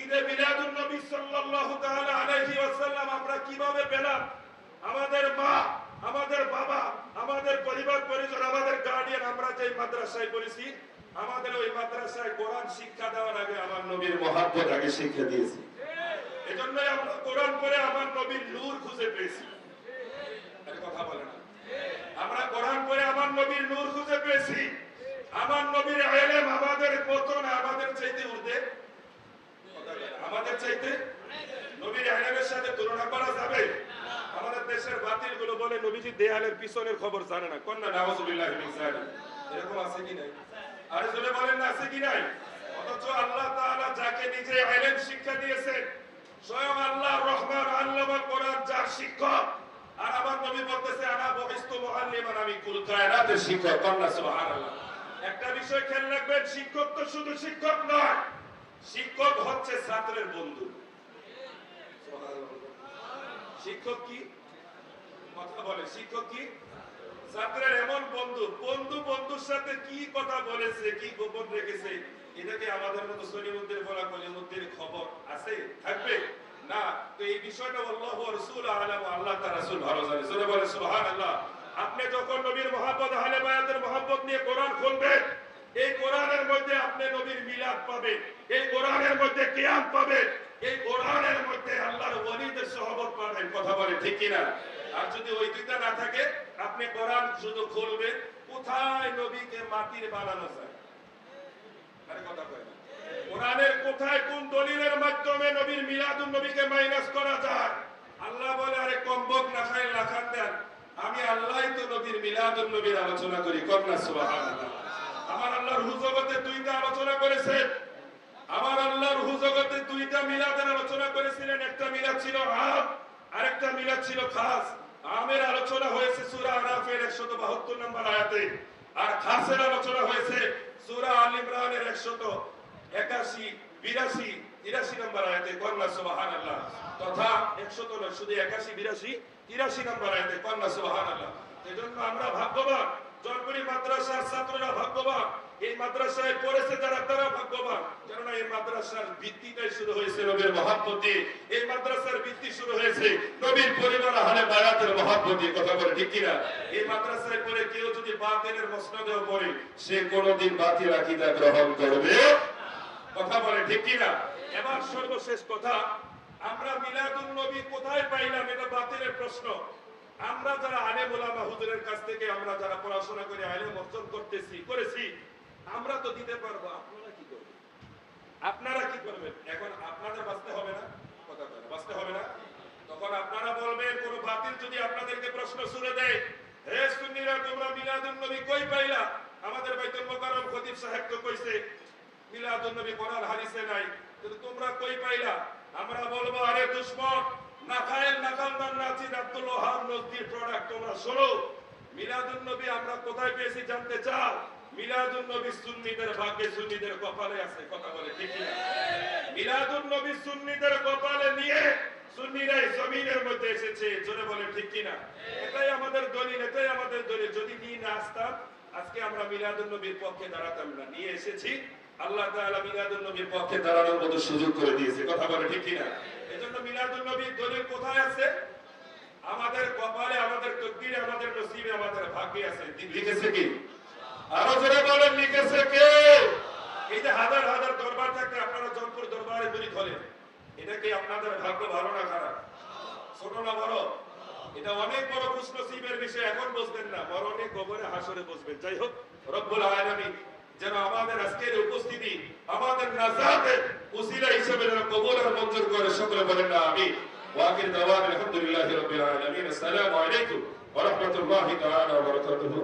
ঈদে মিলাদুন নবী সাল্লাল্লাহু তাআলা আলাইহি ওয়াসাল্লাম আমরা কীভাবে পেলাম? আমাদের মা, আমাদের বাবা, আমাদের পরিবার পরিজন, আমাদের গার্ডিয়ান আমরা যে মাদ্রাসায় পড়েছি, আমাদের ওই মাদ্রাসায় কোরআন শিক্ষা দেওয়ার আগে আমার নবীর মহাব্বত আগে শিক্ষা দিয়েছি। এজন্যই আমরা কোরআন পড়ে আমার নবীর নূর খুঁজে পেয়েছি। কথা বলে না আমরা কোরআন পড়ে আমার নবীর নূর খুঁজে পেয়েছি। আমার নবীর এলেম আমাদের কত না আমাদের চাইতে উর্ধে আমাদের চাইতে নবীর এলেমের সাথে তুলনা করা যাবে। আমাদের দেশের বাতিলগুলো বলে নবীজি দেয়ালের পিছনের খবর জানে না। কন্যা। এরকম আছে কি নাই? আরে বলেন না, আছে কি নাই? অথচ আল্লাহ তাআলা যাকে নিজে শিক্ষা স্বয়ং আল্লাহ রহমান কোরআন যার শিক্ষক। আর আমার নবী বলতেছে, আনা বহিস্তু মুআল্লিমান আমি কুল কায়নাতের শিক্ষক, কন্যা, সুবহানাল্লাহ। একটা বিষয় খেয়াল রাখবেন, শিক্ষক তো শুধু শিক্ষক নয় শিক্ষক হচ্ছে ছাত্রের বন্ধু। শিক্ষক কি? কথা বলে। শিক্ষক কি? ছাত্রের এমন বন্ধু। বন্ধু বন্ধুর সাথে কি কথা বলেছে, কি গোপন রেখেছে, এটাকে আমাদের মতো সলিমুদ্দিন বলা কলিমুদ্দিন খবর আছে? থাকবে? না। তো এই বিষয়টা আল্লাহ রাসূল আলাম আল্লাহ তার রাসূল ভালো জানে। জোরে বলে সুবহানাল্লাহ। আপনি যখন নবীর মহব্বত, আহলে বায়াতের মহব্বত নিয়ে কোরআন খুলবেন এই কোরআনের মধ্যে আপনি নবীর মিলাদ পাবেন, এই কোরআনের মধ্যে কিয়াম পাবেন, এই কোরআনের মধ্যে আল্লাহর ওলিদের সহবত পাবেন, কথা বলে ঠিক কিনা? আর যদি ওই দুইটা না থাকে, আপনি কোরআন শুধু খুলবেন, কোথায় নবীকে মাটির বানানো যায়? আরে কথা কয় কোরআনের কোথায়, কোন দলিলের মাধ্যমে নবীর মিলাদুন নবীকে মাইনাস করা যায়? আল্লাহ বলে, আরে কম্বক না খাই না খান দেন। আমি আল্লাহই তো নবীর মিলাদুন নবীর আলোচনা করি কন্যা সুবহানাল্লাহ। আলোচনা করেছেন। আমার আল্লাহর হুজগতে দুইটা মিলাদের আলোচনা করেছিলেন। একটা মিলাদ ছিল আম, আরেকটা মিলাদ ছিল খাস। আমের আলোচনা হয়েছে সূরা আরাফের 172 নম্বর আয়াতে। আর খাসের আলোচনা হয়েছে সূরা আল ইমরানের 181 82 83 নম্বর আয়াতে। কন্যা সুবহানাল্লাহ। তথা 100 নয়, শুধু 81 82 83 নম্বর আয়াতে। কন্যা সুবহানাল্লাহ। এজন্য আমরা ভাগ্যবান। জলপুরি মাদ্রাসার ছাত্ররা ভাগ্যবান। এই মাদ্রাসায় পড়েছে যারা তারা ভাগ্যবান। কেননা এই মাদ্রাসার ভিত্তিটাই শুরু হয়েছে নবীর মহাব্বতে। এই মাদ্রাসার ভিত্তি শুরু হয়েছে নবীর পরিবার আহলে বায়াতের মহাব্বতে, কথা বলে ঠিক কিনা? এই মাদ্রাসায় পড়ে কেউ যদি বাতিলের মসনদেও পড়ে, সে কোনোদিন বাতিল আকীদা গ্রহণ করবে কথা বলে ঠিক কিনা? এবার সর্বশেষ কথা, আমরা মিলাদুন নবী কোথায় পাইলাম এটা বাতিলের প্রশ্ন। আমরা যারা আলেম ওলামা হুজুরের কাছ থেকে, আমরা যারা পড়াশোনা করে আলেম অর্জন করতেছি, করেছি আমরা তো দিতে পারব, আপনারা কি করবেন? আপনারা কি করবেন? এখন আপনাদের বাঁচতে হবে না? কথা বাঁচতে হবে না? তখন আপনারা বলবেন, কোন বাতিল যদি আপনাদেরকে প্রশ্ন শুনে দেয়, হে সুন্নিরা, তোমরা মিলাদুন নবী কই পাইলা? আমাদের বাইতুল খতিব সাহেব তো কইছে, মিলাদুন নবী নাই। কিন্তু তোমরা কই পাইলা? আমরা বলব, আরে দুশমন, নাখায়েল নাকালদার নাচিদ আব্দুল প্রোডাক্ট তোমরা শোনো। মিলাদুন নবী আমরা কোথায় পেয়েছি জানতে চাও? মিলাদুন নবী সুন্নিদের কপালে নিয়ে সুন্নিরাই জমিনের মধ্যে এসেছে, জোরে বলে ঠিক কিনা? এটাই আমাদের দলিল, এটাই আমাদের দলিল। যদি নিয়ে না আসতাম, আজকে আমরা মিলাদুন নবীর পক্ষে দাঁড়াতাম না। নিয়ে এসেছি, আল্লাহ তাআলা মিলাদুন নবীর পক্ষে দাঁড়ানোর মতো সুযোগ করে দিয়েছে, কথা বলে ঠিক কিনা? এজন্য মিলাদুন নবীর দলিল কোথায় আছে? আমাদের কপালে, আমাদের তকদিরে, আমাদের নসিবে, আমাদের ভাগ্যে আছে। লিখেছে কি? আরও জোরে বলেন, লিখেছে কে? এই হাজার হাজার দরবার থাকতে আপনারা জনপুর দরবারে দূরি খোলেন। এটা কি আপনাদের ভাগ্য ভালো না খারাপ? ছোট না বড়? এটা অনেক বড় খুশনসিবের বিষয় এখন বুঝবেন না, বড় অনেক কবরে হাসরে বুঝবেন। যাই হোক, রব্বুল আলামিন যেন আমাদের আজকের উপস্থিতি আমাদের নাজাতের উসিলা হিসেবে যেন কবুল আর মঞ্জুর করে, সকলে বলেন না আমি ওয়াকির দাওয়ান, আলহামদুলিল্লাহি রাব্বিল আলামিন। আসসালামু আলাইকুম ওয়া রাহমাতুল্লাহি তাআলা ওয়া বারাকাতুহু।